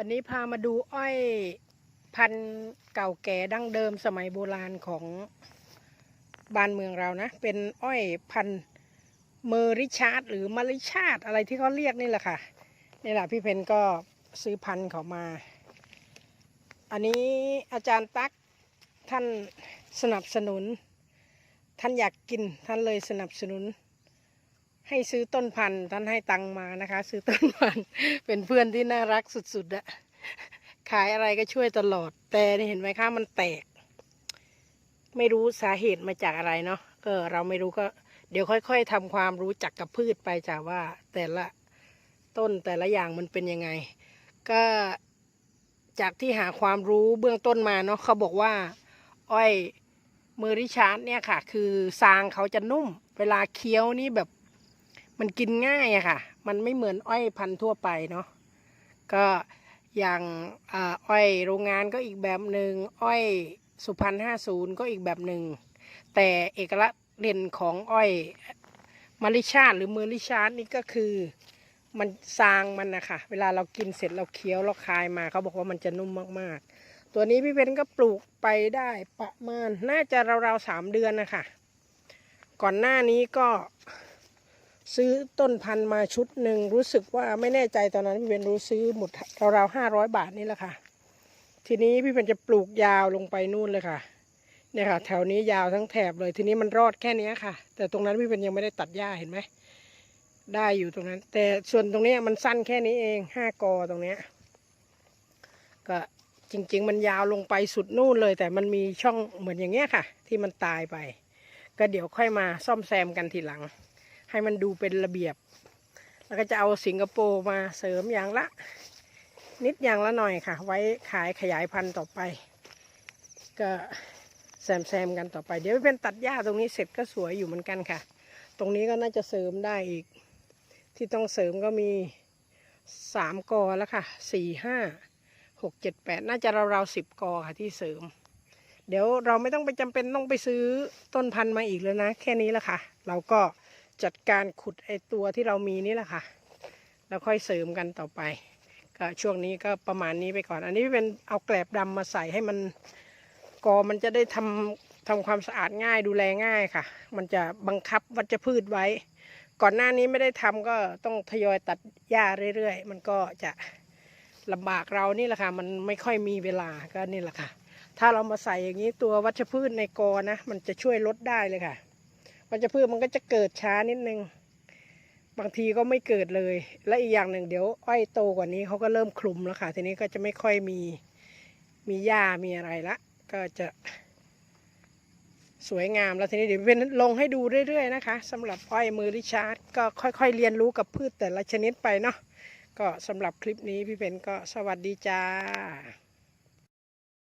วันนี้พามาดูอ้อยพันธุ์เก่าแก่ดั้งเดิมสมัยโบราณของบ้านเมืองเรานะ เป็นอ้อยพันธุ์เมอริชาร์ดหรือมาริชาร์ดอะไรที่เขาเรียกนี่แหละค่ะนี่แหละพี่เพนก็ซื้อพันธุ์เขามา อันนี้อาจารย์ตั๊กท่านสนับสนุน ท่านอยากกินท่านเลยสนับสนุน ให้ซื้อต้นพันธุ์ท่านให้ตังมานะคะ ซื้อต้นพันธุ์เป็นเพื่อนที่น่ารักสุดๆอะขายอะไรก็ช่วยตลอด แต่เห็นไหมคะมันแตก ไม่รู้สาเหตุมาจากอะไรเนาะเออเราไม่รู้ก็ เดี๋ยวค่อย ๆทำความรู้จักกับพืชไปจากว่า แต่ละต้นแต่ละอย่างมันเป็นยังไง ก็จากที่หาความรู้เบื้องต้นมาเนาะเขาบอกว่า อ้อยเมอริชาร์ดเนี่ยค่ะ คือซางเขาจะนุ่ม เวลาเคี้ยวนี่แบบ มันกินง่ายอะค่ะ มันไม่เหมือนอ้อยพันธุ์ทั่วไปเนาะ ก็อย่างอ้อยโรงงานก็อีกแบบหนึ่งอ้อยสุพรรณห้าศูนย์ก็อีกแบบหนึ่ง แต่เอกลักษณ์เด่นของอ้อยมาริชาตหรือเมอริชาตนี่ก็คือมันซางมันนะคะเวลาเรากินเสร็จเราเคี้ยวเราคายมาเขาบอกว่ามันจะนุ่มมากๆ ตัวนี้พี่เพนก็ปลูกไปได้ประมาณน่าจะราวๆสามเดือนนะคะ ก่อนหน้านี้ก็ ซื้อต้นพันธุ์มาชุดหนึ่งรู้สึกว่าไม่แน่ใจตอนนั้นพี่เป็นรู้ซื้อหมดราวๆห้าร้อยบาทนี่แหละค่ะ ทีนี้พี่เป็นจะปลูกยาวลงไปนู่นเลยค่ะเนี่ยค่ะ แถวนี้ยาวทั้งแถบเลย ทีนี้มันรอดแค่เนี้ยค่ะ แต่ตรงนั้นพี่เป็นยังไม่ได้ตัดหญ้าเห็นไหมได้อยู่ตรงนั้น แต่ส่วนตรงนี้มันสั้นแค่นี้เองห้ากอตรงเนี้ยก็จริง ๆ มันยาวลงไปสุดนู่นเลย แต่มันมีช่องเหมือนอย่างเงี้ยค่ะ ที่มันตายไป ก็เดี๋ยวค่อยมาซ่อมแซมกันทีหลัง ให้มันดูเป็นระเบียบ แล้วก็จะเอาสิงคโปร์มาเสริมอย่างละ นิดอย่างละหน่อยค่ะ ไว้ขายขยายพันธุ์ต่อไป ก็แซมแซมกันต่อไป เดี๋ยวเป็นตัดหญ้าตรงนี้เสร็จก็สวยอยู่เหมือนกันค่ะ ตรงนี้ก็น่าจะเสริมได้อีก ที่ต้องเสริมก็มีสามกอแล้วค่ะสี่ห้าหกเจ็ดแปดน่าจะราวๆสิบกอค่ะที่เสริม เดี๋ยวเราไม่ต้องไปจำเป็นต้องไปซื้อต้นพันธุ์มาอีกแล้วนะ แค่นี้แหละค่ะ เราก็ จัดการขุดไอตัวที่เรามีนี่แหละค่ะ แล้วค่อยเสริมกันต่อไป ก็ช่วงนี้ก็ประมาณนี้ไปก่อน อันนี้เป็นเอาแกลบดำมาใส่ให้มันกอมันจะได้ทำทำความสะอาดง่ายดูแลง่ายค่ะ มันจะบังคับวัชพืชไว้ ก่อนหน้านี้ไม่ได้ทำก็ต้องทยอยตัดหญ้าเรื่อยๆ มันก็จะลำบากเรานี่แหละค่ะ มันไม่ค่อยมีเวลาก็นี่แหละค่ะ ถ้าเรามาใส่อย่างนี้ตัววัชพืชในกอนะ มันจะช่วยลดได้เลยค่ะ วัชพืชมันก็จะเกิดช้านิดนึง บางทีก็ไม่เกิดเลย และอีกอย่างหนึ่งเดี๋ยวอ้อยโตกว่านี้เขาก็เริ่มคลุมแล้วค่ะ ทีนี้ก็จะไม่ค่อยมีมีหญ้ามีอะไรละ ก็จะสวยงามแล้วทีนี้เดี๋ยวเป็นลงให้ดูเรื่อยๆนะคะสำหรับอ้อยมือริชาร์ดก็ค่อยๆเรียนรู้กับพืชแต่ละชนิดไปเนาะก็สำหรับคลิปนี้พี่เพนก็สวัสดีจ้า